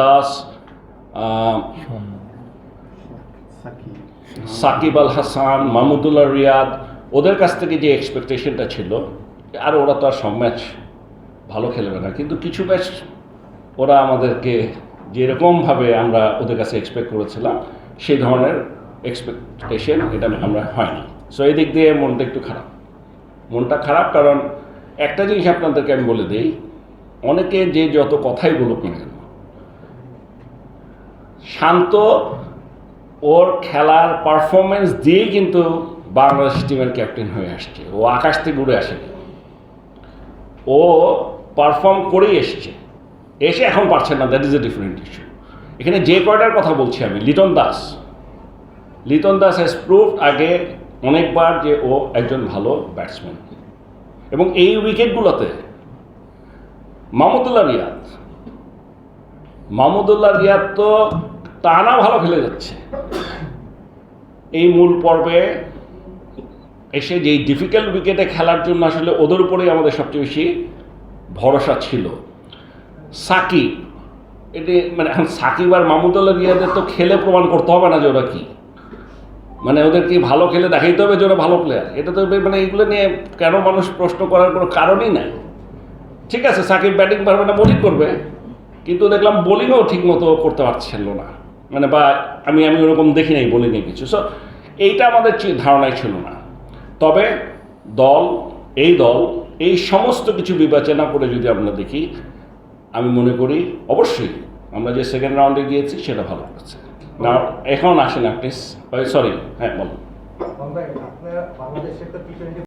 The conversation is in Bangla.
দাস সাকিব আল হাসান, মাহমুদুল্লাহ রিয়াদ, ওদের কাছ থেকে যে এক্সপেকটেশনটা ছিল, আর ওরা তো আর সব ম্যাচ ভালো খেলবে না। কিন্তু কিছু ম্যাচ ওরা আমাদেরকে যেরকমভাবে আমরা ওদের কাছে এক্সপেক্ট করেছিলাম, সেই ধরনের এক্সপেকটেশন এটা আমরা হয়নি। সো এই দিক দিয়ে মনটা একটু খারাপ। মনটা খারাপ কারণ একটা জিনিস আপনাদেরকে আমি বলে দিই, অনেকে যে যত কথাই বলুক না কেন শান্ত ওর খেলার পারফরমেন্স দিয়েই কিন্তু বাংলাদেশ টিমের ক্যাপ্টেন হয়ে আসছে। ও আকাশ থেকে উড়ে আসেনি। ও পারফর্ম করেই এসছে। এসে এখন পারছে না that is a different issue এখানে যে কয়টার কথা বলছি আমি, লিটন দাস। লিটন দাস হ্যাজ প্রুভড আগে অনেকবার যে ও একজন ভালো ব্যাটসম্যান এবং এই উইকেটগুলোতে মাহমুদুল্লাহ রিয়াদ মাহমুদুল্লাহ রিয়াদ তো টানা ভালো খেলে যাচ্ছে। এই মূল পর্বে এসে যেই ডিফিকাল্ট উইকেটে খেলার জন্য আসলে ওদের উপরেই আমাদের সবচেয়ে বেশি ভরসা ছিল। সাকিব, এটি মানে সাকিব আর মাহমুদুল্লাহ রিয়াদের তো খেলে প্রমাণ করতে হবে না যে ওরা কি। মানে ওদেরকে ভালো খেলে দেখাইতে হবে যে ওরা ভালো প্লেয়ার এটা তো মানে এগুলো নিয়ে কেন মানুষ প্রশ্ন করার কোনো কারণই নাই। ঠিক আছে, সাকিব ব্যাটিং পারবে না বোলিং করবে। কিন্তু দেখলাম বোলিংও ঠিক মতো করতে পারছিল না। মানে বা আমি আমি ওরকম দেখি নাই বোলিংয়ে কিছু। সো এইটা আমাদের ধারণায় ছিল না। তবে দল, এই দল, এই সমস্ত কিছু বিবেচনা করে যদি আমরা দেখি, আমি মনে করি অবশ্যই আমরা যে সেকেন্ড রাউন্ডে গিয়েছি, সেটা ভালো করেছে। না এখন আসেন আপনি সরি হ্যাঁ বলুন।